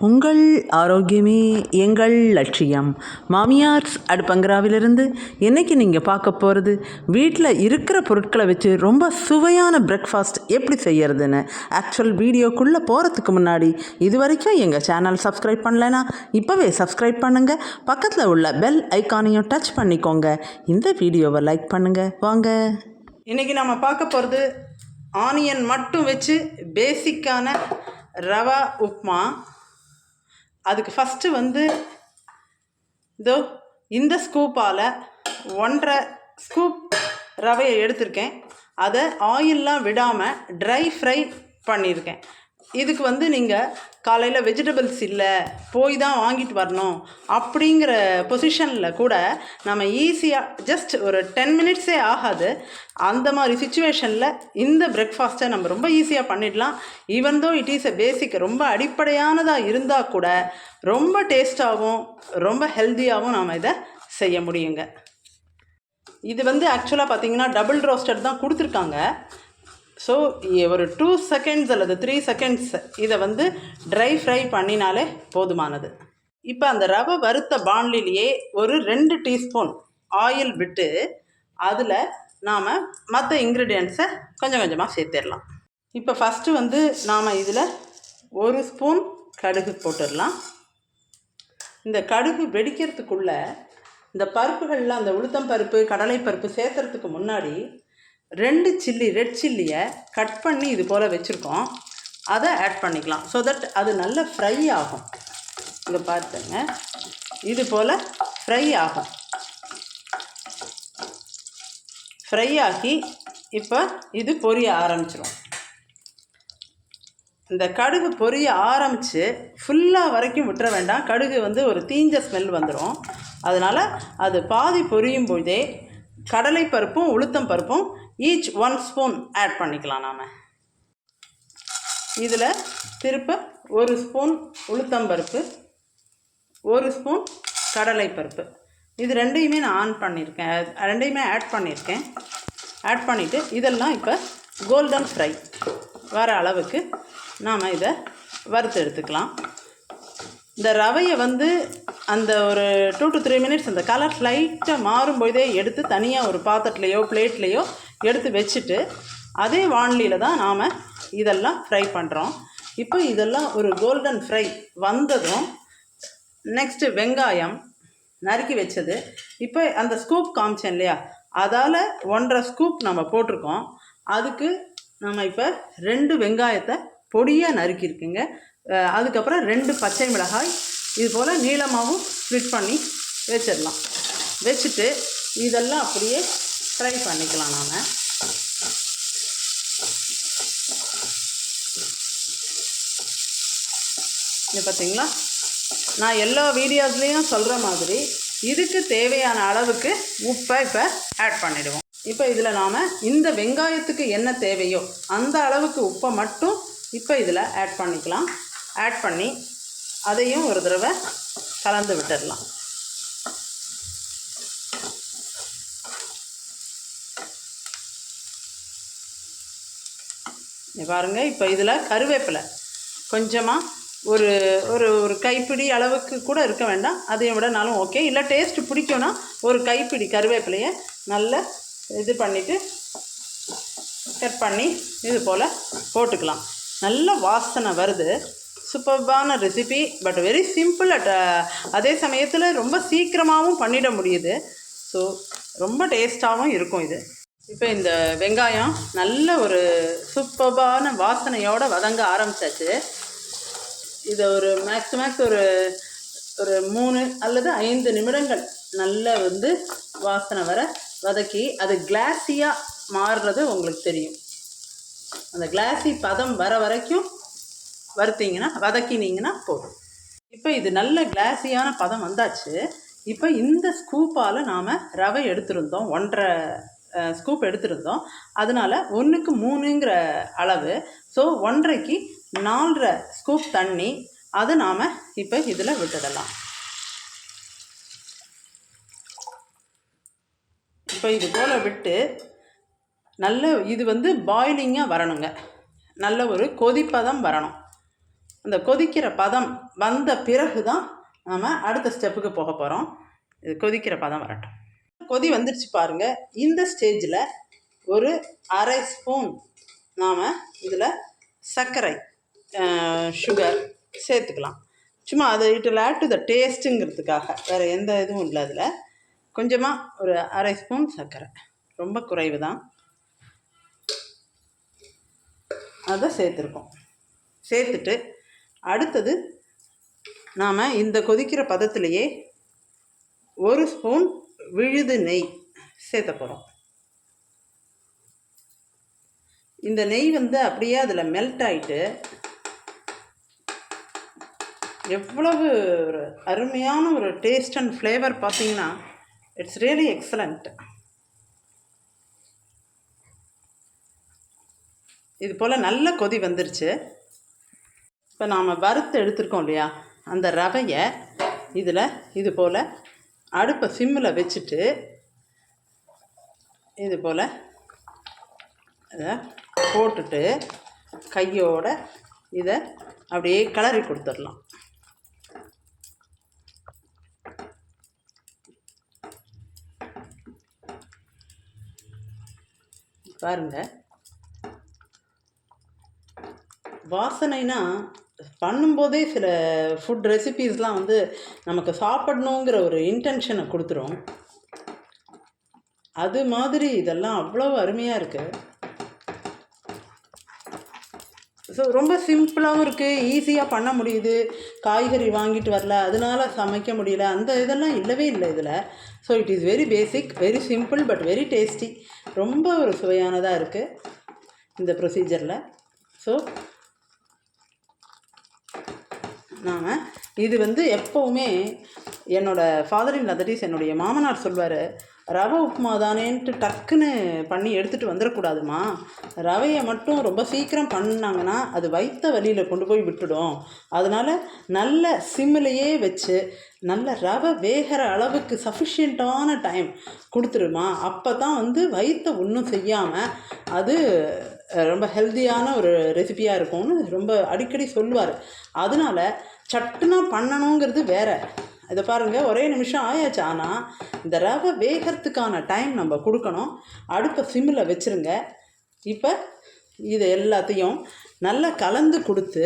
உங்கள் ஆரோக்கியமே எங்கள் லட்சியம். மாமியார்ஸ் அடுப்பங்கராவிலிருந்து இன்றைக்கி நீங்கள் பார்க்க போகிறது வீட்டில் இருக்கிற பொருட்களை வச்சு ரொம்ப சுவையான பிரேக்ஃபாஸ்ட் எப்படி செய்யறதுன்னு ஆக்சுவல் வீடியோக்குள்ளே போகிறதுக்கு முன்னாடி இது வரைக்கும் எங்கள் சேனல் சப்ஸ்கிரைப் பண்ணலைன்னா இப்போவே சப்ஸ்கிரைப் பண்ணுங்கள் பக்கத்தில் உள்ள பெல் ஐக்கானையும் டச் பண்ணிக்கோங்க. இந்த வீடியோவை லைக் பண்ணுங்கள் வாங்க. இன்றைக்கி நம்ம பார்க்க போகிறது ஆனியன் மட்டும் வச்சு பேசிக்கான ரவா உப்மா அதுக்கு ஃபஸ்ட்டு வந்து இதோ இந்த ஸ்கூப்பால் ஒன்றரை ஸ்கூப் ரவையை எடுத்திருக்கேன். அதை ஆயிலெலாம் விடாமல் ட்ரை ஃப்ரை பண்ணியிருக்கேன். இதுக்கு வந்து நீங்கள் காலையில் வெஜிடபிள்ஸ் இல்லை போய் தான் வாங்கிட்டு வரணும் அப்படிங்கிற பொசிஷனில் கூட நம்ம ஈஸியாக ஜஸ்ட் ஒரு டென் மினிட்ஸே ஆகாது. அந்த மாதிரி சுச்சுவேஷனில் இந்த பிரேக்ஃபாஸ்ட்டை நம்ம ரொம்ப ஈஸியாக பண்ணிடலாம். Even though it is a பேசிக் ரொம்ப அடிப்படையானதாக இருந்தால் கூட ரொம்ப டேஸ்ட்டாகவும் ரொம்ப ஹெல்த்தியாகவும் நாம் இதை செய்ய முடியுங்க. இது வந்து ஆக்சுவலாக பார்த்தீங்கன்னா டபுள் ரோஸ்டட் தான் கொடுத்துருக்காங்க. ஸோ ஒரு டூ செகண்ட்ஸ் அல்லது த்ரீ செகண்ட்ஸ் இதை வந்து ட்ரை ஃப்ரை பண்ணினாலே போதுமானது. இப்போ அந்த ரவை வறுத்த பாண்லிலேயே ஒரு ரெண்டு டீஸ்பூன் ஆயில் விட்டு அதில் நாம் மற்ற இன்க்ரீடியன்ஸை கொஞ்சம் கொஞ்சமாக சேர்த்துடலாம். இப்போ ஃபஸ்ட்டு வந்து நாம் இதில் ஒரு ஸ்பூன் கடுகு போட்டுடலாம். இந்த கடுகு வெடிக்கிறதுக்குள்ளே இந்த பருப்புகளில் அந்த உளுத்தம் பருப்பு கடலை பருப்பு சேர்த்துறதுக்கு முன்னாடி ரெண்டு சில்லி ரெட் சில்லியை கட் பண்ணி இது போல் வச்சுருக்கோம். அதை ஆட் பண்ணிக்கலாம். ஸோ தட் அது நல்ல ஃப்ரை ஆகும். இங்கே பார்த்துங்க இது போல் ஃப்ரை ஆகும். ஃப்ரை ஆகி இப்போ இது பொரிய ஆரம்பிச்சிடும் இந்த கடுகு பொரிய ஆரம்பித்து ஃபுல்லாக வரைக்கும் விட்டுற வேண்டாம். கடுகு வந்து ஒரு தீஞ்ச ஸ்மெல் வந்துடும் அதனால் அது பாதி பொரியும் பொழுதே கடலை பருப்பும் உளுத்தம் பருப்பும் ஈச் ஒன் ஸ்பூன் ஆட் பண்ணிக்கலாம் நாம். இதில் திருப்ப ஒரு ஸ்பூன் உளுத்தம்பருப்பு ஒரு ஸ்பூன் கடலை பருப்பு. இது ரெண்டையுமே நான் ஆன் பண்ணியிருக்கேன் ரெண்டையுமே ஆட் பண்ணியிருக்கேன் ஆட் பண்ணிவிட்டு இதெல்லாம் இப்போ கோல்டன் ஃப்ரை வர அளவுக்கு நாம் இதை வறுத்து எடுத்துக்கலாம். இந்த ரவையை வந்து அந்த ஒரு டூ டு த்ரீ மினிட்ஸ் அந்த கலர் லைட்டாக மாறும்போதே எடுத்து தனியாக ஒரு பாத்திரத்துலையோ பிளேட்லேயோ எடுத்து வச்சுட்டு அதே வாணலியில் தான் நாம் இதெல்லாம் ஃப்ரை பண்ணுறோம் இப்போ இதெல்லாம் ஒரு கோல்டன் ஃப்ரை வந்ததும் நெக்ஸ்ட்டு வெங்காயம் நறுக்கி வச்சது. இப்போ அந்த ஸ்கூப் காமிச்சேன் இல்லையா? அதால் ஒன்றரை ஸ்கூப் நம்ம போட்டிருக்கோம். அதுக்கு நம்ம இப்போ ரெண்டு வெங்காயத்தை பொடியாக நறுக்கியிருக்குங்க. அதுக்கப்புறம் ரெண்டு பச்சை மிளகாய் இது போல் நீளமாகவும் ஸ்ப்ளிட் பண்ணி வச்சிடலாம். வச்சுட்டு இதெல்லாம் அப்படியே ஃப்ரை பண்ணிக்கலாம் நாம். இது பார்த்தீங்களா நான் எல்லா வீடியோஸ்லேயும் சொல்கிற மாதிரி இதுக்கு தேவையான அளவுக்கு உப்பை இப்போ ஆட் பண்ணிவிடுவோம் இப்போ இதில் நாம் இந்த வெங்காயத்துக்கு என்ன தேவையோ அந்த அளவுக்கு உப்பை மட்டும் இப்போ இதில் ஆட் பண்ணிக்கலாம். ஆட் பண்ணி அதையும் ஒரு தடவை கலந்து விட்டுடலாம். பாருங்கள் இப்போ இதில் கருவேப்பிலை. கொஞ்சமாக ஒரு ஒரு ஒரு கைப்பிடி அளவுக்கு கூட இருக்க வேண்டாம். அதையும் விடனாலும் ஓகே இல்லை டேஸ்ட் பிடிக்கும்னா ஒரு கைப்பிடி கருவேப்பிலையை நல்லா இது பண்ணிவிட்டு கட் பண்ணி இது போல் போட்டுக்கலாம். நல்ல வாசனை வருது. சூப்பர்பான recipe but very simple at அதே சமயத்தில் ரொம்ப சீக்கிரமாகவும் பண்ணிட முடியுது. ஸோ ரொம்ப டேஸ்ட்டாகவும் இருக்கும் இது. இப்போ இந்த வெங்காயம் நல்ல ஒரு சூப்பர்பான வாசனையோடு வதங்க ஆரம்பித்தாச்சு இதை ஒரு மேக்ஸ் மேக்ஸ் ஒரு ஒரு மூணு அல்லது ஐந்து நிமிடங்கள் நல்லா வந்து வாசனை வர வதக்கி அது கிளாஸியாக மாறுறது உங்களுக்கு தெரியும். அந்த கிளாஸி பதம் வர வரைக்கும் வறுத்தீங்கன்னா வதக்கினீங்கன்னா போதும். இப்போ இது நல்ல கிளாஸியான பதம் வந்தாச்சு. இப்போ இந்த ஸ்கூப்பால் நாம் ரவை எடுத்திருந்தோம் ஒன்றரை ஸ்கூப் எடுத்திருந்தோம். அதனால் ஒன்றுக்கு மூணுங்கிற அளவு. ஸோ ஒன்றரைக்கு நாலரை ஸ்கூப் தண்ணி. அதை நாம் இப்போ இதில் விட்டுடலாம். இப்போ இது போல் விட்டு நல்ல இது வந்து பாயிலிங்காக வரணுங்க. நல்ல ஒரு கொதிப்பதம் வரணும். அந்த கொதிக்கிற பதம் வந்த பிறகு தான் நாம் அடுத்த ஸ்டெப்புக்கு போக போகிறோம் இது கொதிக்கிற பதம் வரட்டும். கொதி வந்துருச்சு பாருங்கள் இந்த ஸ்டேஜில் ஒரு அரை ஸ்பூன் நாம் இதில் சர்க்கரை சுகர் சேர்த்துக்கலாம். சும்மா அதை இட்டில் ஆட் டு த டேஸ்ட்டுங்கிறதுக்காக வேறு எந்த இதுவும் இல்லை அதில். கொஞ்சமாக ஒரு அரை ஸ்பூன் சர்க்கரை. ரொம்ப குறைவு தான் அதை சேர்த்துருக்கோம். சேர்த்துட்டு அடுத்தது நாம் இந்த கொதிக்கிற பதத்திலேயே ஒரு ஸ்பூன் விழுது நெய் சேர்த்த போகிறோம் இந்த நெய் வந்து அப்படியே அதில் மெல்ட் ஆகிட்டு எவ்வளவு ஒரு அருமையான ஒரு டேஸ்ட் அண்ட் ஃப்ளேவர் பார்த்தீங்கன்னா இட்ஸ் ரியலி எக்ஸலண்ட் இது போல் நல்ல கொதி வந்துருச்சு. இப்போ நாம் வறுத்து எடுத்திருக்கோம் இல்லையா? அந்த ரவையை இதில் இது போல் அடுப்பை சிம்மில் வச்சுட்டு இது போல் இதை போட்டுட்டு கையோட இதை அப்படியே கிளறி கொடுத்துடலாம். பாருங்கள் வாசனைனா பண்ணும்போதே சில ஃபுட் ரெசிபீஸ்லாம் வந்து நமக்கு சாப்பிடணுங்கிற ஒரு இன்டென்ஷனை கொடுத்துரும். அது மாதிரி இதெல்லாம் அவ்வளோ அருமையாக இருக்குது ஸோ ரொம்ப சிம்பிளாகவும் இருக்குது ஈஸியாக பண்ண முடியுது. காய்கறி வாங்கிட்டு வரல அதனால் சமைக்க முடியல அந்த இதெல்லாம் இல்லவே இல்லை இதில். So it is very basic very simple but very tasty ரொம்ப ஒரு சுவையானதாக இருக்குது இந்த ப்ரொசீஜரில் ஸோ நாம் இது வந்து எப்போவுமே என்னோடய ஃபாதர் இன் தட் என்னுடைய மாமனார் சொல்வார் ரவை உப்புமா தானேன்ட்டு டக்குன்னு பண்ணி எடுத்துகிட்டு வந்துடக்கூடாதுமா. ரவையை மட்டும் ரொம்ப சீக்கிரம் பண்ணாங்கன்னா அது வைத்த வழியில் கொண்டு போய் விட்டுடும். அதனால் நல்ல சிம்மிலையே வச்சு நல்ல ரவை வேகிற அளவுக்கு சஃபிஷியண்ட்டான டைம் கொடுத்துருமா. அப்போ தான் வந்து வயிற்ற ஒன்றும் செய்யாமல் அது ரொம்ப ஹெல்த்தியான ஒரு ரெசிபியாக இருக்கும்னு ரொம்ப அடிக்கடி சொல்லுவார். அதனால சட்டுனா பண்ணணுங்கிறது வேறு. இதை பாருங்கள் ஒரே நிமிஷம் ஆயாச்சு. ஆனால் இந்த ரவை வேகிறதுக்கான டைம் நம்ம கொடுக்கணும். அடுப்பை சிம்மில் வச்சுருங்க. இப்போ இது எல்லாத்தையும் நல்லா கலந்து கொடுத்து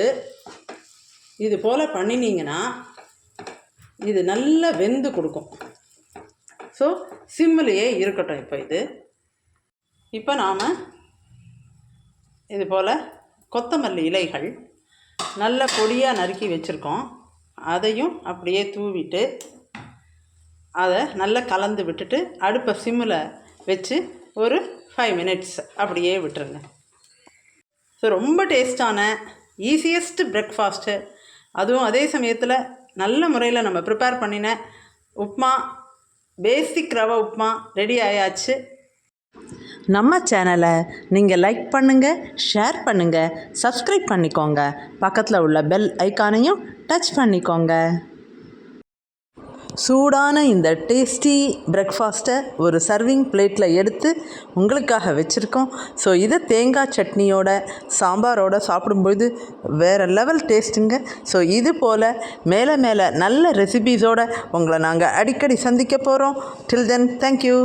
இது போல் பண்ணினீங்கன்னா இது நல்லா வெந்து கொடுக்கும். ஸோ சிம்மிலேயே இருக்கட்டும் இப்போ இது. இப்போ நாம் இது போல் கொத்தமல்லி இலைகள் நல்ல பொடியாக நறுக்கி வச்சுருக்கோம். அதையும் அப்படியே தூவிட்டு அதை நல்லா கலந்து விட்டுட்டு அடுப்பை சிம்மில் வச்சு ஒரு ஃபைவ் மினிட்ஸ் அப்படியே விட்டுருங்க. ஸோ ரொம்ப டேஸ்டான ஈஸியஸ்ட் பிரேக்ஃபாஸ்ட்டு அதுவும் அதே சமயத்தில் நல்ல முறையில் நம்ம ப்ரிப்பேர் பண்ணின உப்மா பேசிக் ரவை உப்மா ரெடி ஆயாச்சு. நம்ம சேனலை நீங்கள் லைக் பண்ணுங்கள் ஷேர் பண்ணுங்கள் சப்ஸ்கிரைப் பண்ணிக்கோங்க. பக்கத்தில் உள்ள பெல் ஐக்கானையும் டச் பண்ணிக்கோங்க. சூடான இந்த டேஸ்டி பிரேக்ஃபாஸ்ட்டை ஒரு சர்விங் பிளேட்டில் எடுத்து உங்களுக்காக வச்சுருக்கோம். ஸோ இதை தேங்காய் சட்னியோட சாம்பாரோட சாப்பிடும்போது வேறு லெவல் டேஸ்ட்டுங்க ஸோ இது போல் மேலே மேலே நல்ல ரெசிபீஸோட உங்களை நாங்கள் அடிக்கடி சந்திக்க போகிறோம் டில் தென் தேங்க்யூ